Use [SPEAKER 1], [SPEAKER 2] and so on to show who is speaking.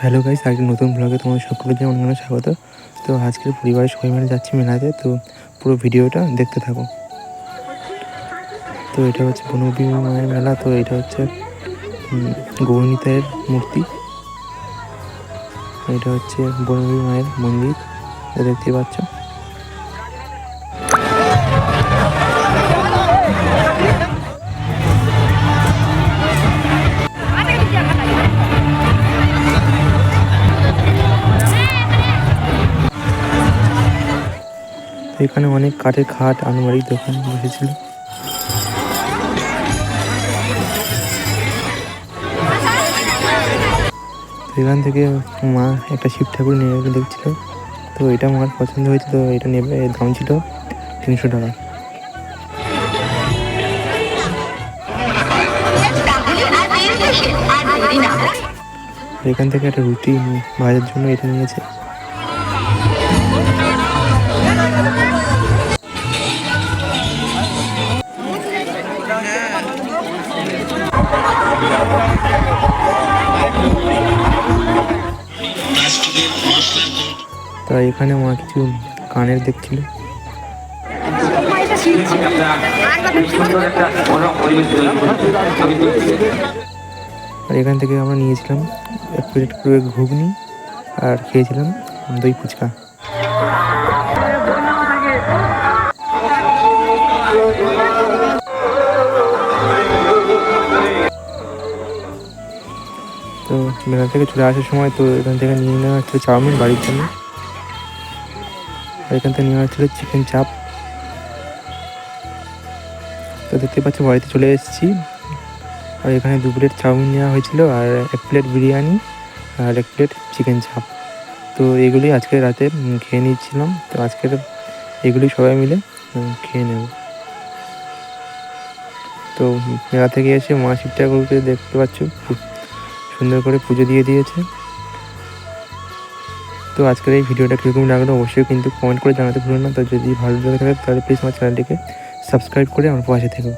[SPEAKER 1] Hello guys আজকে নতুন ব্লগে তোমাদের সকলকে অনেক অনেক স্বাগত। তো আজকের পরিবারের সবাই মিলে যাচ্ছি মেলাতে, তো পুরো ভিডিওটা দেখতে থাকো। তো এটা হচ্ছে বনবী মায়ের মেলা, তো এটা হচ্ছে গৌরনীতায়ের মূর্তি। এটা হচ্ছে বনবী মায়ের মন্দির দেখতে পাচ্ছ। এখানে অনেক কাঠের খাট আলমারি দোকান বসেছিল। তো এখান থেকে মা একটা শিব ঠাকুর নিয়ে দেখছিল। তো এটা মার পছন্দ হয়েছিল এটা নেবে দাম ছিল তিনশো টাকা। এখান থেকে একটা রুটি ভাজার জন্য এটা নিয়েছে। তা এখানে মা কিছু কানের দেখছিল। আর এখান থেকে আমরা নিয়েছিলাম এক প্লেট পুরো ঘুগনি আর খেয়েছিলাম দই ফুচকা। তো মেলা থেকে চলে আসার সময় তো এখান থেকে নিয়ে নেওয়া হচ্ছিল চাউমিন বাড়ির জন্য। আর এখান থেকে নেওয়া হচ্ছিল চিকেন চাপ তো দেখতে পাচ্ছ বাড়িতে চলে এসেছি। আর এখানে দু প্লেট চাউমিন নেওয়া হয়েছিল আর এক প্লেট বিরিয়ানি আর এক প্লেট চিকেন চাপ তো এগুলি আজকে রাতে খেয়ে নিচ্ছিলাম তো আজকের এগুলি সবাই মিলে খেয়ে নেব। তো মেলা থেকে এসে মা শিব ঠাকুরকে দেখতে পাচ্ছ সুন্দর করে পুজো দিয়ে দিয়েছে। তো আজকের এই ভিডিওটা কীরকম লাগল অবশ্যই কিন্তু কমেন্ট করে জানাতে ভুলো না। তো যদি ভালো লাগে থাকে তাহলে প্লিজ আমার চ্যানেলটিকে সাবস্ক্রাইব করে আমার পাশে থেকো।